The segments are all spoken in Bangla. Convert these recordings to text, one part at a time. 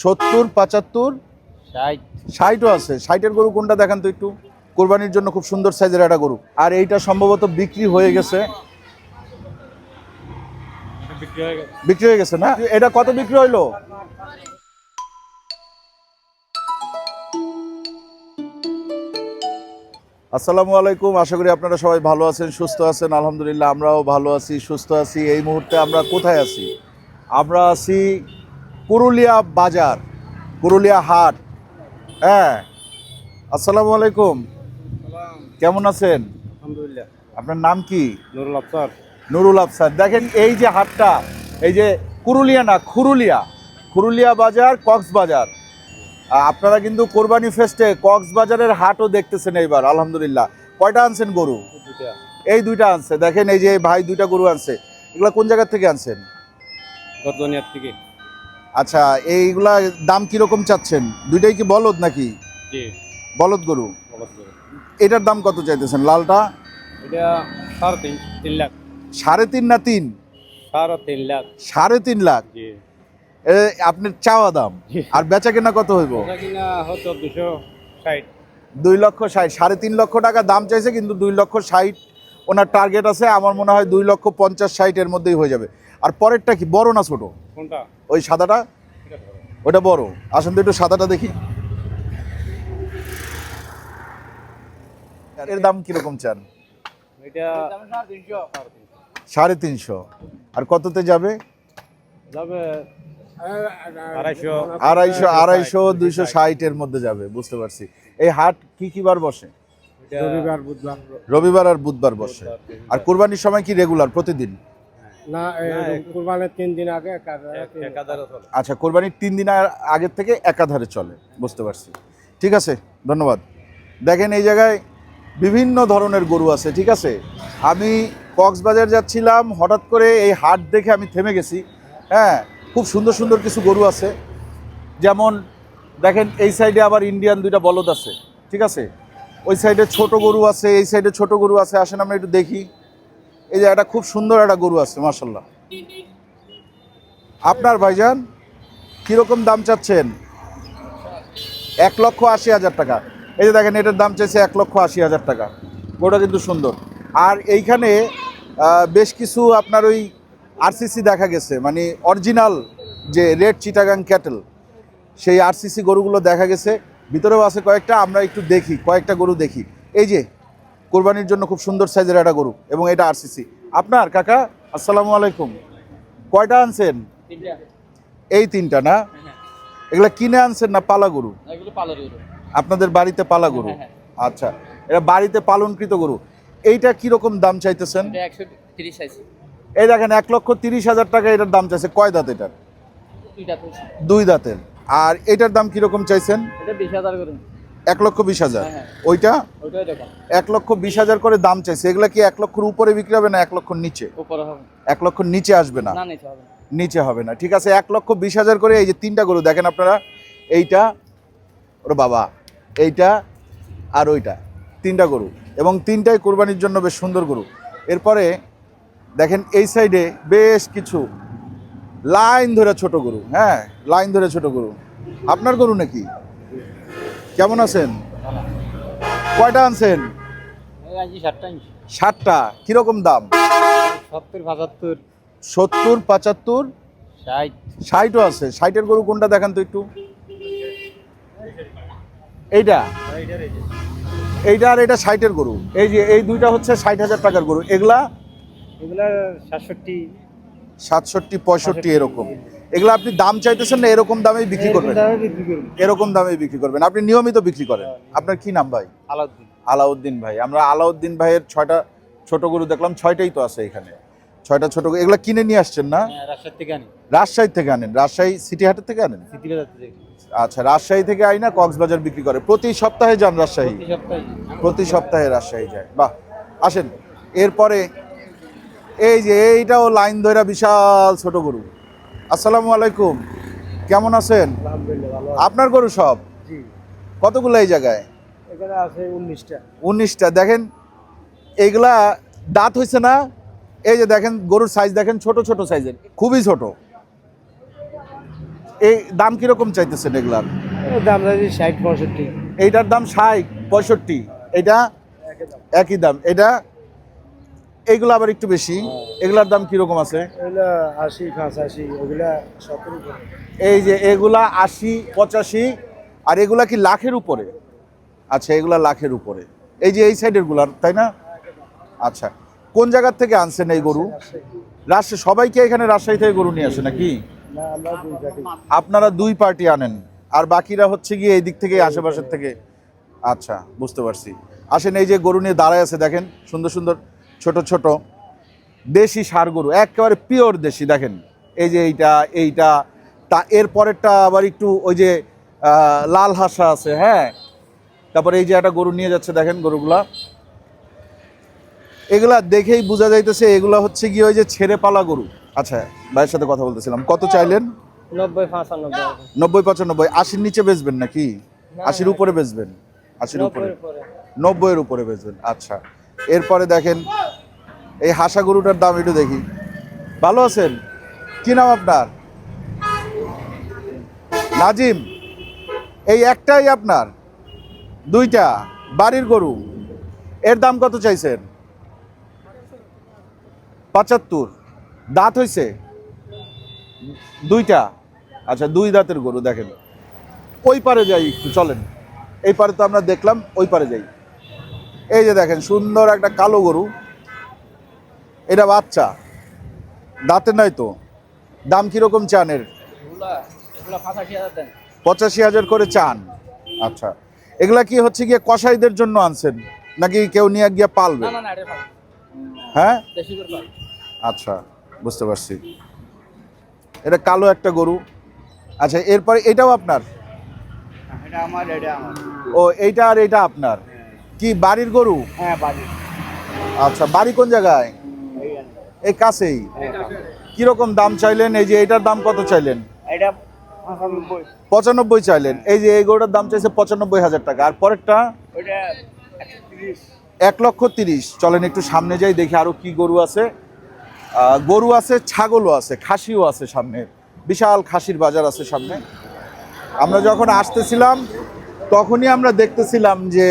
সত্তর পঁচাত্তর? ষাট। ষাটও আছে। ষাটের গরু কোনটা দেখান তো একটু? কোরবানির জন্য খুব সুন্দর সাইজের একটা গরু। আর এইটা সম্ভবত বিক্রি হয়ে গেছে। বিক্রি হয়ে গেছে না? এটা কত বিক্রি হইল? আসসালামু আলাইকুম। আশা করি আপনারা সবাই ভালো আছেন সুস্থ আছেন। আলহামদুলিল্লাহ আমরাও ভালো আছি সুস্থ আছি। এই মুহূর্তে আমরা কোথায় আছি? আমরা আছি পুরুলিয়া বাজার পুরুলিয়া হাট। হ্যাঁ আসসালামু আলাইকুম। কেমন আছেন? আলহামদুলিল্লাহ। আপনার নাম কি? নুরুল আফসার। নুরুল আফসার। দেখেন এই যে হাটটা এই যে কুরুলিয়া না খুরুলিয়া। খুরুলিয়া বাজার কক্সবাজার। আপনারা কিন্তু কোরবানি ফেস্টে কক্সবাজারের হাটও দেখতেছেন এইবার আলহামদুলিল্লাহ। কয়টা আনছেন গরু? এই দুইটা আনছে। দেখেন এই যে ভাই দুইটা গরু আনছে। এগুলো কোন জায়গার থেকে আনছেন? গর্দনিয়ার থেকে। আচ্ছা এইগুলা দাম কীরকম চাচ্ছেন? দুইটাই কি বলদ নাকি? বলদ গরু? এটার দাম কত চাইতেছেন? লালটা? এটা সাড়ে তিন তিন লাখ। সাড়ে তিন না তিন? সাড়ে তিন লাখ। সাড়ে তিন লাখ? এ, আপনার চাওয়া দাম? আর বেচা কেনা কত হইব? দুই লক্ষ ষাট। সাড়ে তিন লক্ষ টাকা দাম চাইছে কিন্তু দুই লক্ষ ষাট ওনার টার্গেট আছে। আমার মনে হয় দুই লক্ষ পঞ্চাশ ষাট এর মধ্যেই হয়ে যাবে। আর পরেরটা কি? বড় না ছোট? কোনটা? ওই সাদাটা। ওটা বড়। আসুন তো একটু সাদাটা দেখি। এর দাম কীরকম চান? সাড়ে তিনশো। আর কততে যাবে? যাবে আড়াইশো। আড়াইশো দুইশো ষাট। এর মধ্যে যাবে বুঝতে পারছি। এই হাট কি কি বার বসে? রবিবার বুধবার। রবিবার আর বুধবার বসে। আর কোরবানির সময় কি রেগুলার প্রতিদিন? না কুরবানের তিন দিন আগে আচ্ছা কোরবানির তিন দিন আগের থেকে একাধারে চলে বুঝতে পারছি। ঠিক আছে ধন্যবাদ। দেখেন এই জায়গায় বিভিন্ন ধরনের গরু আছে ঠিক আছে? আমি কক্সবাজার যাচ্ছিলাম হঠাৎ করে এই হাট দেখে আমি থেমে গেছি। হ্যাঁ খুব সুন্দর সুন্দর কিছু গরু আছে। যেমন দেখেন এই সাইডে আবার ইন্ডিয়ান দুইটা বলদ আছে ঠিক আছে? ওই সাইডে ছোট গরু আছে এই সাইডে ছোট গরু আছে আসেন আমরা একটু দেখি। এই যে একটা খুব সুন্দর একটা গরু আছে মার্শাল্লাহ আপনার ভাইজান, কীরকম দাম চাচ্ছেন? এক লক্ষ আশি হাজার টাকা। এই যে দেখেন, এটার দাম চাইছে এক লক্ষ আশি হাজার টাকা। ওটা কিন্তু সুন্দর। আর এইখানে বেশ কিছু আপনার ওই আরসিসি দেখা গেছে মানে অরিজিনাল যে রেড চিটাগাং ক্যাটেল সেই আরসিসি গরুগুলো দেখা গেছে। ভিতরেও আছে কয়েকটা, আমরা একটু দেখি, কয়েকটা গরু দেখি। এই যে কোরবানির জন্য খুব সুন্দর সাইজের একটা গরু এবং এটা আরসিসি আপনার কাকা আসসালামু আলাইকুম। কয়টা আনছেন? এই তিনটা না? এগুলা কিনে আনছেন না পালা গরু? আপনাদের বাড়িতে পালা গরু? হ্যাঁ, আচ্ছা এটা বাড়িতে পালনকৃত গরু। এইটা কীরকম দাম চাইতেছেন? এই দেখেন এক লক্ষ তিরিশ হাজার টাকা এটার দাম চাইছে। কয় দাঁত এটার? দুই দাঁতের। আর এটার দাম কীরকম চাইছেন? এটা বিশ হাজার করে। এক লক্ষ বিশ হাজার। হ্যাঁ, ওইটা এক লক্ষ বিশ হাজার করে দাম চাইছে। এগুলা কি এক লক্ষর উপরে বিক্রি হবে না এক লক্ষ নিচে? এক লক্ষ নিচে আসবে না। নিচে হবে না। ঠিক আছে এক লক্ষ বিশ হাজার করে এই যে তিনটা গরু দেখেন আপনারা এইটা ওর বাবা এইটা আর ওইটা তিনটা গরু। এবং তিনটাই কোরবানির জন্য বেশ সুন্দর গরু। এরপরে দেখেন এই সাইডে বেশ কিছু লাইন ধরে ছোট গরু। হ্যাঁ লাইন ধরে ছোট গরু। আপনার গরু নাকি? কেমন আছেন? কয়টা আনছেন? ষাটটা কীরকম দাম? সত্তর পঁচাত্তর। সত্তর পঁচাত্তর? ষাট। ষাটও আছে। ষাটের গরু কোনটা দেখান তো একটু। এইটা? এইটা আর এটা ষাটের গরু। এই যে এই দুইটা হচ্ছে ষাট হাজার টাকার গরু। এগুলা? এগুলা সাতষট্টি। সাতষট্টি পঁয়ষট্টি এরকম। এগুলা আপনি দাম চাইতেছেন না এরকম দামেই বিক্রি করবেন? এরকম দামে বিক্রি করবেন। আপনি নিয়মিত বিক্রি করেন। আপনার কি নাম ভাই? আলাউদ্দিন। আলাউদ্দিন ভাই। আমরা আলাউদ্দিন ভাইয়ের ছয়টা ছোট গরু দেখলাম ছয়টাই তো আছে এখানে। ছয়টা ছোট এগুলো কিনে নিয়ে আসছেন না? হ্যাঁ, রাজশাহী থেকে আনি রাজশাহী থেকে আনেন। রাজশাহী সিটি হাটের থেকে আনেন? সিটি বাজার থেকে। আচ্ছা রাজশাহী থেকে আই না কক্সবাজার বিক্রি করে। প্রতি সপ্তাহে যান রাজশাহী? প্রতি সপ্তাহে প্রতি সপ্তাহে রাজশাহী যায়। বাহ আসেন। এরপরে এই যে এইটাও লাইন ধরা বিশাল ছোট গরু। আসসালামু আলাইকুম। কেমন আছেন? আপনার গরু সব? কতগুলো এই জায়গায়? এখানে আছে উনিশটা। উনিশটা। দেখেন এইগুলা দাঁত হয়েছে না? এই যে দেখেন গরুর সাইজ দেখেন ছোট ছোট সাইজের খুবই ছোট। এই দাম কীরকম চাইতেছেন এগুলার? দাম ষাট পঁয়ষট্টি। এইটার দাম ষাট পঁয়ষট্টি। এটা একই দাম। এটা এইগুলো আবার একটু বেশি। এগুলার দাম কীরকম আছে? এগুলো আশি পঁচাশি ওগুলা সত্তর এই যে এগুলা আশি পঁচাশি আর এগুলা কি লাখের উপরে? আচ্ছা এগুলা লাখের উপরে। এই যে এই সাইডেরগুলার তাই না? আচ্ছা কোন জায়গার থেকে আনছেন এই গরু? রাজশাহী সবাইকে এখানে রাজশাহী থেকে গরু নিয়ে আসে নাকি? আপনারা দুই পার্টি আনেন আর বাকিরা হচ্ছে গিয়ে এই দিক থেকে আশেপাশের থেকে। আচ্ছা বুঝতে পারছি। আসেন এই যে গরু নিয়ে দাঁড়ায় আছে দেখেন সুন্দর সুন্দর। ছোট ছোট দেশি সার গরু একেবারে পিওর দেশি। দেখেন এই যে এইটা এইটা তা এর পরেরটা আবার একটু ওই যে লাল হাসা আছে হ্যাঁ? তারপরে এই যে একটা গরু নিয়ে যাচ্ছে দেখেন গরুগুলা। এগুলা দেখেই বোঝা যাইতেছে এগুলা হচ্ছে গিয়ে ওই যে ছেড়ে পালা গরু। আচ্ছা ভাইয়ের সাথে কথা বলতেছিলাম। কত চাইলেন? নব্বই পঁচানব্বই। নব্বই পঁচানব্বই। আশির নিচে বেচবেন নাকি? আশির উপরে বেচবেন? আশির উপরে। পরে নব্বইয়ের উপরে বেচবেন। আচ্ছা। এরপরে দেখেন, এই হাসা গরুটার দাম একটু দেখি। ভালো আছেন? কি নাম আপনার? নাজিম, এই একটাই আপনার? দুইটা, বাড়ির গরু। এর দাম কত চাইছেন? পঁচাত্তর। দাঁত হইছে? দুইটা। আচ্ছা দুই দাঁতের গরু দেখেন। ওই পারে যাই, একটু চলেন। এই পারে তো আমরা দেখলাম, ওই পারে যাই। এই যে দেখেন সুন্দর একটা কালো গরু। এটা বাচ্চা দাঁতে নাই তো। দাম কীরকম চান এর? পঁচাশি হাজার করে চান। আচ্ছা এগুলা কি হচ্ছে গিয়ে কসাইদের জন্য আনছেন নাকি কেউ নিয়ে গিয়ে পালবে? হ্যাঁ? আচ্ছা বুঝতে পারছি। এটা কালো একটা গরু। আচ্ছা এরপরে এটাও আপনার? আমার ও এইটা আর এটা আপনার? কি বাড়ির গরু? হ্যাঁ বাড়ি আচ্ছা বাড়ি কোন জায়গায়? এই কাছেই? কীরকম দাম চাইলেন? এই যে এটার দাম কত চাইলেন? এটা পঁচানব্বই। চাইলেন। এই যে এই গরুটার দাম চাইছে পঁচানব্বই হাজার টাকা। আর পরেরটা? এক লক্ষ তিরিশ। চলেন একটু সামনে যাই দেখি আরও কি গরু আছে। গরু আছে ছাগলও আছে খাসিও আছে সামনে। বিশাল খাসির বাজার আছে সামনে। আমরা যখন আসতেছিলাম তখনই আমরা দেখতেছিলাম যে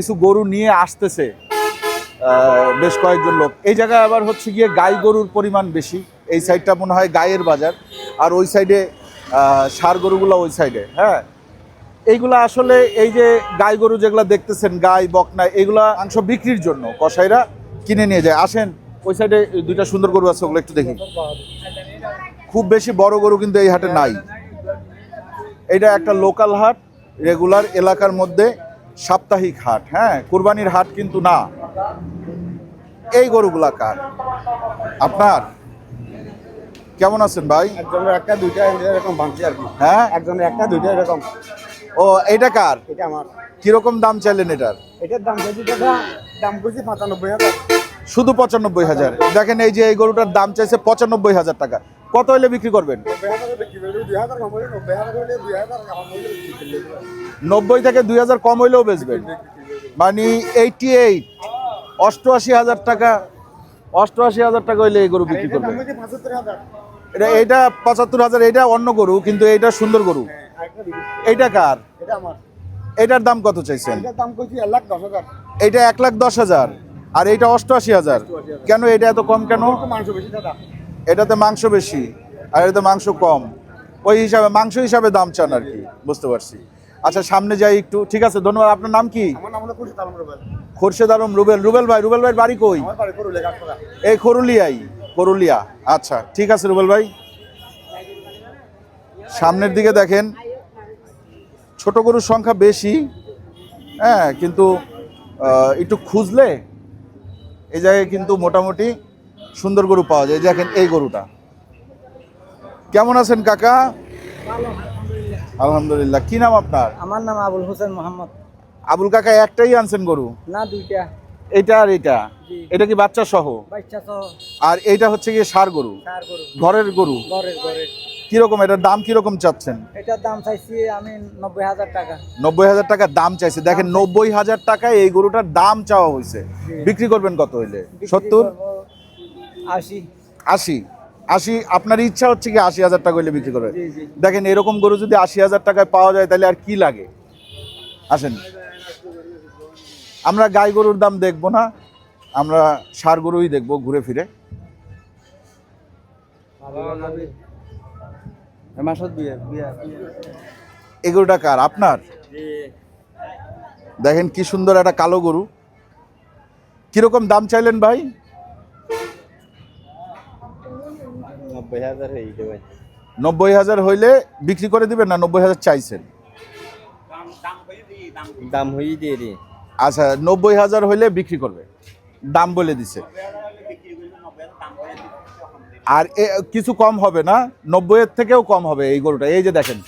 কিছু গরু নিয়ে আসতেছে বেশ কয়েকজন লোক। এই জায়গায় আবার হচ্ছে গিয়ে গাই গরুর পরিমাণ বেশি। এই সাইডটা মনে হয় গায়ের বাজার। আর ওই সাইডে সার গরুগুলো ওই সাইডে হ্যাঁ? এইগুলা আসলে এই যে গাই গরু যেগুলো দেখতেছেন, গাই, বকনা, এগুলা মাংস বিক্রির জন্য কসাইরা কিনে নিয়ে যায়। আসেন, ওই সাইডে দুইটা সুন্দর গরু আছে, ওগুলো একটু দেখি। খুব বেশি বড় গরু কিন্তু এই হাটে নাই। এটা একটা লোকাল হাট, রেগুলার এলাকার মধ্যে। সাপ্তাহিক হাট হ্যাঁ? কুরবানির হাট কিন্তু না। এই গরুগুলা কার? আপনার? কেমন আছেন ভাই? একজনের একটা দুইটা এরকম ভাঙছি আর কি। হ্যাঁ? একজনের একটা দুইটা এরকম। ও এটা কার? এটা আমার। কীরকম দাম চাইলেন এটার? এটার দাম যদি দাদা দাম করছি পঁচানব্বই হাজার। শুধু পঁচানব্বই হাজার। দেখেন এই যে এই গরুটার দাম চাইছে পঁচানব্বই হাজার টাকা। কত হলে বিক্রি করবেন? নব্বই থেকে দুই হাজার কম হইলেও বেচবেন। মানে এইটি এইট অষ্টআশি হাজার টাকা, অষ্টআশি হাজার টাকা হইলে এই গরু বিক্রি এটার দাম করবে হচ্ছে পঁচাত্তর হাজার এটা এইটা পঁচাত্তর হাজার এটা অন্য গরু, কিন্তু এইটা সুন্দর গরু। এইটা কার? এটা এটার দাম কত চাইছেন? এইটা এক লাখ দশ হাজার, আর এইটা অষ্টআশি হাজার। কেন এটা এত কম কেন? মাংস বেশি দাদা এটাতে মাংস বেশি আর এটাতে মাংস কম। ওই হিসাবে মাংস হিসাবে দাম চান আর কি বুঝতে পারছি। আচ্ছা সামনে যাই একটু। ঠিক আছে ধন্যবাদ। আপনার নাম কি? খোরশেদ আলম রুবেল। রুবেল। ভাই রুবেল ভাই বাড়ি কই? এই খরুলিয়াই করুলিয়া আচ্ছা ঠিক আছে রুবেল ভাই। সামনের দিকে দেখেন ছোট গরুর সংখ্যা বেশি হ্যাঁ কিন্তু একটু খুঁজলে এই জায়গায় কিন্তু মোটামুটি সুন্দর গরু পাওয়া যায়। দেখেন এই গরুটা। কেমন আছেন কাকা? আলহামদুলিল্লাহ। কি নাম আপনার? আমার নাম আবুল হোসেন মোহাম্মদ। আবুল কাকা একটাই আনছেন গরু? না দুইটা। এটা আর এটা এটা কি বাচ্চা সহ? আর এইটা হচ্ছে গিয়ে সার গরু? ঘরের গরু? কীরকম এটার দাম কীরকম চাচ্ছেন? এটার দাম চাইছি আমি নব্বই হাজার টাকা। নব্বই হাজার টাকা দাম চাইছে। দেখেন নব্বই হাজার টাকায় এই গরুটার দাম চাওয়া হয়েছে। বিক্রি করবেন কত হইলে? সত্তর? আশি। আশি? আশি আপনার ইচ্ছা হচ্ছে কি আশি হাজার টাকা হইলে বিক্রি করবে দেখেন এরকম গরু যদি আশি হাজার টাকায় পাওয়া যায় তাহলে আর কি লাগে? আসেন। আমরা গাই গরুর দাম দেখব না আমরা সার গরুই দেখব ঘুরে ফিরে। গরুটা কার? আপনার? দেখেন কি সুন্দর একটা কালো গরু। কীরকম দাম চাইলেন ভাই? নব্বই হাজার হইলে বিক্রি করে দিবেন না নব্বই হাজার চাইছেন? দাম হয়ে দিয়ে দি আচ্ছা নব্বই হাজার হইলে বিক্রি করবে। দাম বলে দিছে। আর কিছু কম হবে না নব্বইয়ের থেকেও কম হবে এই গরুটা। এই যে দেখেন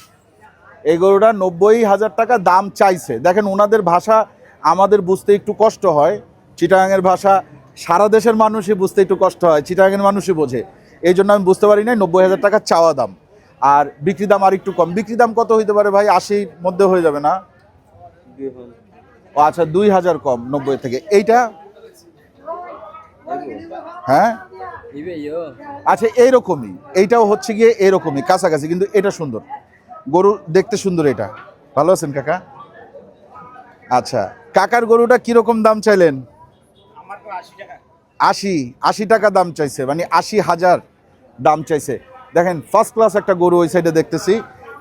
এই গরুটা নব্বই হাজার টাকা দাম চাইছে। দেখেন ওনাদের ভাষা আমাদের বুঝতে একটু কষ্ট হয়। চিটাগাংয়ের ভাষা সারা দেশের মানুষই বুঝতে একটু কষ্ট হয় চিটাগাংয়ের মানুষই বোঝে। এই জন্য আমি বুঝতে পারি না নব্বই হাজার টাকা চাওয়া দাম। আর বিক্রি দাম আর একটু কম। বিক্রি দাম কত হইতে পারে ভাই? আশির মধ্যে হয়ে যাবে না? ও আচ্ছা দুই হাজার কম নব্বই থেকে। এইটা? হ্যাঁ? আচ্ছা এইরকমই। এইটাও হচ্ছে গিয়ে এরকমই কাছাকাছি কিন্তু এটা সুন্দর। গরু দেখতে সুন্দর এটা। ভালো আছেন কাকা? আচ্ছা কাকার গরুটা কীরকম দাম চাইলেন? আশি আশি টাকা দাম চাইছে মানে আশি হাজার। দাম চাইছে। দেখেন ফার্স্ট ক্লাস একটা গরু ওই সাইডে দেখতেছি।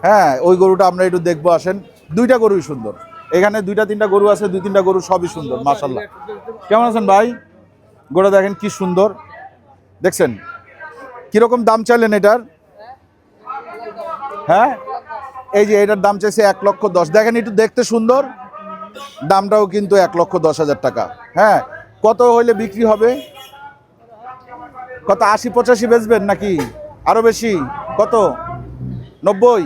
হ্যাঁ ওই গরুটা আমরা একটু দেখব, আসেন। দুইটা গরুই সুন্দর। এখানে দুইটা, তিনটা গরু আছে, দুই, তিনটা গরু সবই সুন্দর মাশাল্লাহ কেমন আছেন ভাই? গরুটা দেখেন কি সুন্দর। দেখছেন? কীরকম দাম চাইলেন এটার? হ্যাঁ? এই যে এটার দাম চাইছে এক লক্ষ দশ। দেখেন, একটু দেখতে সুন্দর। দামটাও কিন্তু এক লক্ষ দশ হাজার টাকা। হ্যাঁ কত হইলে বিক্রি হবে? কত আশি পঁচাশি বেচবেন নাকি? আরও বেশি? কত? নব্বই?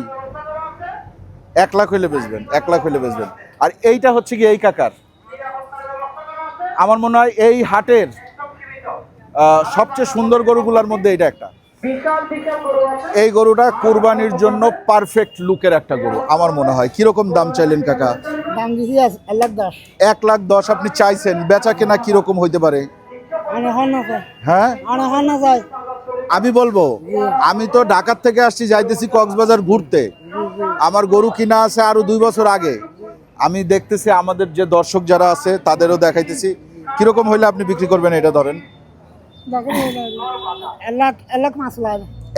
এক লাখ হইলে বেচবেন এক লাখ হইলে বেচবেন। আর এইটা হচ্ছে কি এই কাকার। আমার মনে হয় এই হাটের সবচেয়ে সুন্দর গরুগুলোর মধ্যে এটা একটা। এই গরুটা কোরবানির জন্য পারফেক্ট লুকের একটা গরু আমার মনে হয়। কীরকম দাম চাইলেন কাকা? এক লাখ দশ আপনি চাইছেন বেচা কেনা কীরকম হইতে পারে? হ্যাঁ? আমি বলব আমি তো ঢাকার থেকে আসছি যাইতেছি কক্সবাজার ঘুরতে। আমার গরু কিনা আছে আরও দুই বছর আগে। আমি দেখতেছি আমাদের যে দর্শক যারা আছে তাদেরও দেখাইতেছি। কীরকম হইলে আপনি বিক্রি করবেন এটা ধরেন?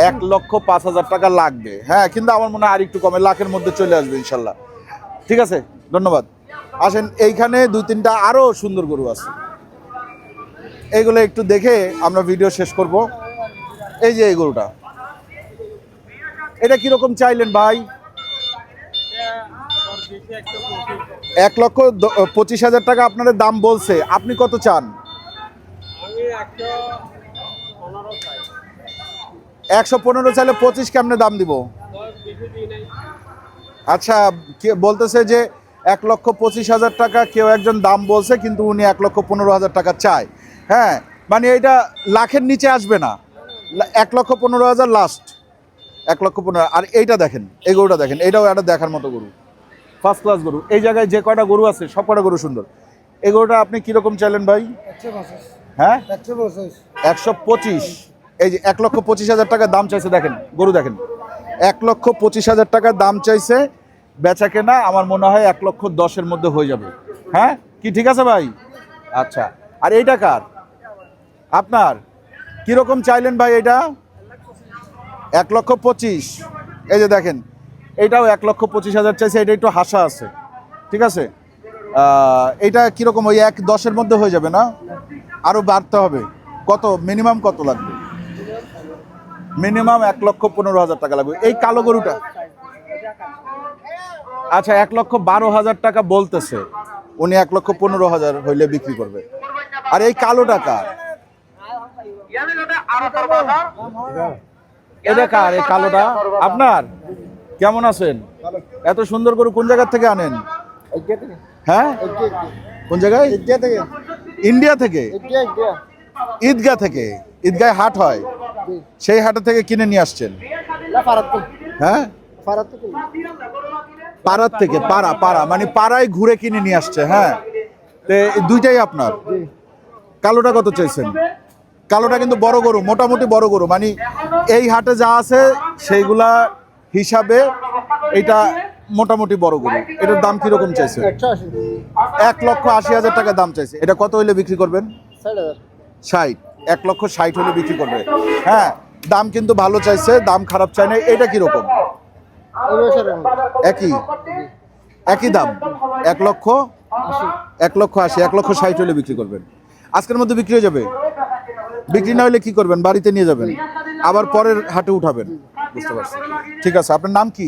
এক লক্ষ পাঁচ হাজার টাকা লাগবে। হ্যাঁ কিন্তু আমার মনে হয় আর একটু কমে লাখের মধ্যে চলে আসবে ইনশাল্লাহ। ঠিক আছে? ধন্যবাদ। আসেন এইখানে দুই তিনটা আরও সুন্দর গরু আছে। এইগুলো একটু দেখে আমরা ভিডিও শেষ করব। এই যে এই গরুটা। এটা কীরকম চাইলেন ভাই? এক লক্ষ পঁচিশ হাজার টাকা আপনাদের দাম বলছে। আপনি কত চান? একশো পনেরো চাইলে পঁচিশ কেমনে দাম দিব? আচ্ছা বলতেছে যে এক লক্ষ পঁচিশ হাজার টাকা কেউ একজন দাম বলছে, কিন্তু উনি এক লক্ষ পনেরো হাজার টাকা চায়। হ্যাঁ মানে এটা লাখের নিচে আসবে না। এক লক্ষ পনেরো হাজার লাস্ট এক লক্ষ পনেরো আর এইটা দেখেন, এই গরুটা দেখেন এইটাও একটা দেখার মতো গরু। ফার্স্ট ক্লাস গরু। এই জায়গায় যে কয়টা গরু আছে, সব কয়টা গরু সুন্দর? এই গরুটা আপনি কীরকম চাইলেন ভাই? হ্যাঁ? একশো পঁচিশ। এই যে এক লক্ষ পঁচিশ হাজার টাকা দাম চাইছে, দেখেন, গরু দেখেন। এক লক্ষ পঁচিশ হাজার টাকা দাম চাইছে, বেচা কেনা আমার মনে হয় এক লক্ষ দশের মধ্যে হয়ে যাবে। হ্যাঁ? কি ঠিক আছে ভাই? আচ্ছা। আর এইটা কার? আপনার, কীরকম চাইলেন ভাই এটা? এক লক্ষ পঁচিশ। এই যে দেখেন, এটাও এক লক্ষ পঁচিশ হাজার চাইছে, এটা একটু হাসা আছে। ঠিক আছে? এটা কীরকম, ওই এক দশের মধ্যে হয়ে যাবে না? আরও বাড়তে হবে। কত? মিনিমাম কত লাগবে? মিনিমাম এক লক্ষ পনেরো হাজার টাকা লাগবে। এই কালো গরুটা। আচ্ছা এক লক্ষ বারো হাজার টাকা বলতেছে। উনি এক লক্ষ পনেরো হাজার হইলে বিক্রি করবে। আর এই কালো টাকা কার আপনার? কেমন আছেন? এত সুন্দর গরু কোন জায়গা থেকে আনেন? হ্যাঁ? কোন জায়গায়? ইন্ডিয়া থেকে? ঈদগাহ থেকে। ঈদগায় হাট হয়। সেই হাটে থেকে কিনে নিয়ে আসছেন। হ্যাঁ? পাড়ার থেকে, পাড়া পাড়া। মানে পাড়ায় ঘুরে কিনে নিয়ে আসছে হ্যাঁ। দুইটাই আপনার? কালোটা কত চাইছেন? কালোটা কিন্তু বড় গরু, মোটামুটি বড় গরু। মানে এই হাটে যা আছে, সেইগুলা হিসাবে এটা মোটামুটি বড় গরু। এটার দাম কীরকম চাইছে? এক লক্ষ আশি হাজার টাকা দাম চাইছে। এটা কত হইলে বিক্রি করবেন? ষাট। এক লক্ষ ষাট হলে বিক্রি করবে। হ্যাঁ দাম কিন্তু ভালো চাইছে, দাম খারাপ চাই না। এটা কীরকম? একই? একই দাম? এক লক্ষ? এক লক্ষ আশি, এক লক্ষ ষাট হলে বিক্রি করবেন। আজকের মধ্যে বিক্রি হয়ে যাবে? বিক্রি না হলে কি করবেন? বাড়িতে নিয়ে যাবেন। আবার পরের হাটে উঠাবেন। বুঝতে পারছি। ঠিক আছে, আপনার নাম কি?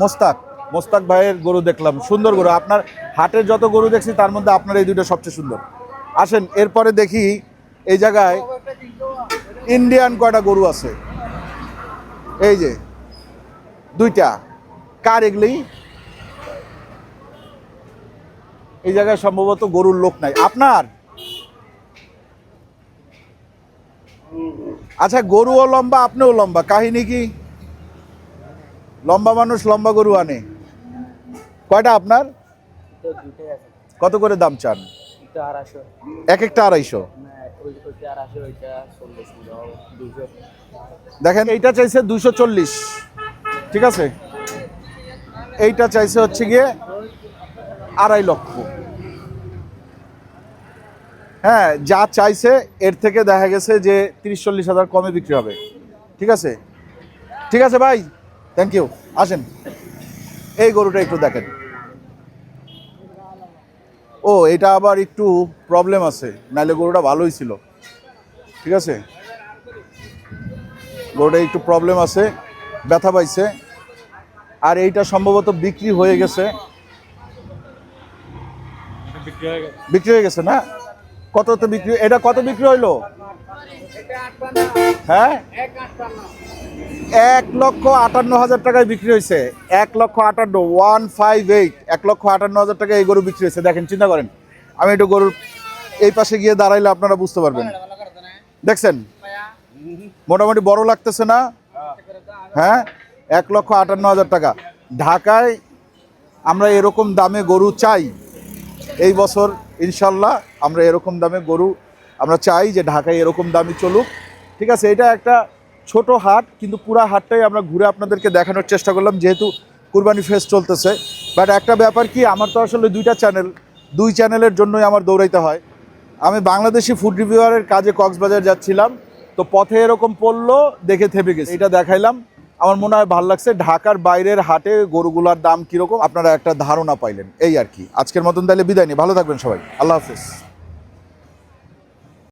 মোস্তাক। মোস্তাক ভাইয়ের গরু দেখলাম। সুন্দর গরু। আপনার হাটের যত গরু দেখছি, তার মধ্যে আপনার এই দুইটা সবচেয়ে সুন্দর। আসেন, এরপরে দেখি এই জায়গায় ইন্ডিয়ান কয়টা গরু আছে? এই যে, দুইটা। কার এগুলি? এই জায়গায় সম্ভবত গরুর লোক নাই। আপনার? আচ্ছা গরুও লম্বা আপনিও লম্বা। কাহিনী কি? লম্বা মানুষ লম্বা গরু আনে। কয়টা আপনার? কত করে দাম চান? এক একটা আড়াইশো? দুশো। দেখেন এইটা চাইছে দুশো চল্লিশ। ঠিক আছে? এইটা চাইছে হচ্ছে গিয়ে আড়াই লক্ষ। হ্যাঁ যা চাইছে এর থেকে দেখা গেছে যে তিরিশ চল্লিশ হাজার কমে বিক্রি হবে। ঠিক আছে? ঠিক আছে ভাই? থ্যাংক ইউ আসেন। এই গরুটা একটু দেখেন। ও এটা আবার একটু প্রবলেম আছে নাহলে গরুটা ভালোই ছিল। ঠিক আছে? গরুটা একটু প্রবলেম আছে ব্যথা পাইছে। আর এইটা সম্ভবত বিক্রি হয়ে গেছে। বিক্রি হয়ে গেছে না? কততে বিক্রি এটা কত বিক্রি হইল? হ্যাঁ? এক লক্ষ আটান্ন হাজার টাকায় বিক্রি হয়েছে এক লক্ষ আটান্ন, ওয়ান ফাইভ এইট, এক লক্ষ আটান্ন হাজার টাকায় এই গরু বিক্রি হয়েছে দেখেন, চিন্তা করেন। আমি একটু গরুর এই পাশে গিয়ে দাঁড়াইলে আপনারা বুঝতে পারবেন। দেখছেন? মোটামুটি বড় লাগতেছে না? হ্যাঁ? এক লক্ষ আটান্ন হাজার টাকা। ঢাকায় আমরা এরকম দামে গরু চাই। এই বছর ইনশাল্লাহ আমরা এরকম দামে গরু, আমরা চাই যে ঢাকায় এরকম দামই চলুক। ঠিক আছে, এটা একটা ছোট হাট, কিন্তু পুরা হাটটাই আমরা ঘুরে আপনাদেরকে দেখানোর চেষ্টা করলাম, যেহেতু কুরবানি ফেস চলতেছে। বাট একটা ব্যাপার কি, আমার তো আসলে দুইটা চ্যানেল দুই চ্যানেলের জন্যই আমার দৌড়াইতে হয়। আমি বাংলাদেশি ফুড রিভিউয়ারের কাজে কক্সবাজার যাচ্ছিলাম, তো পথে এরকম পড়ল, দেখে থেমে গেছে। এটা দেখাইলাম আমার মনে হয় ভালো লাগছে। ঢাকার বাইরের হাটে গরুগুলার দাম কীরকম? আপনারা একটা ধারণা পাইলেন। এই আর কি। আজকের মতন তাহলে বিদায় নিই। ভালো থাকবেন সবাই। আল্লাহ হাফিজ।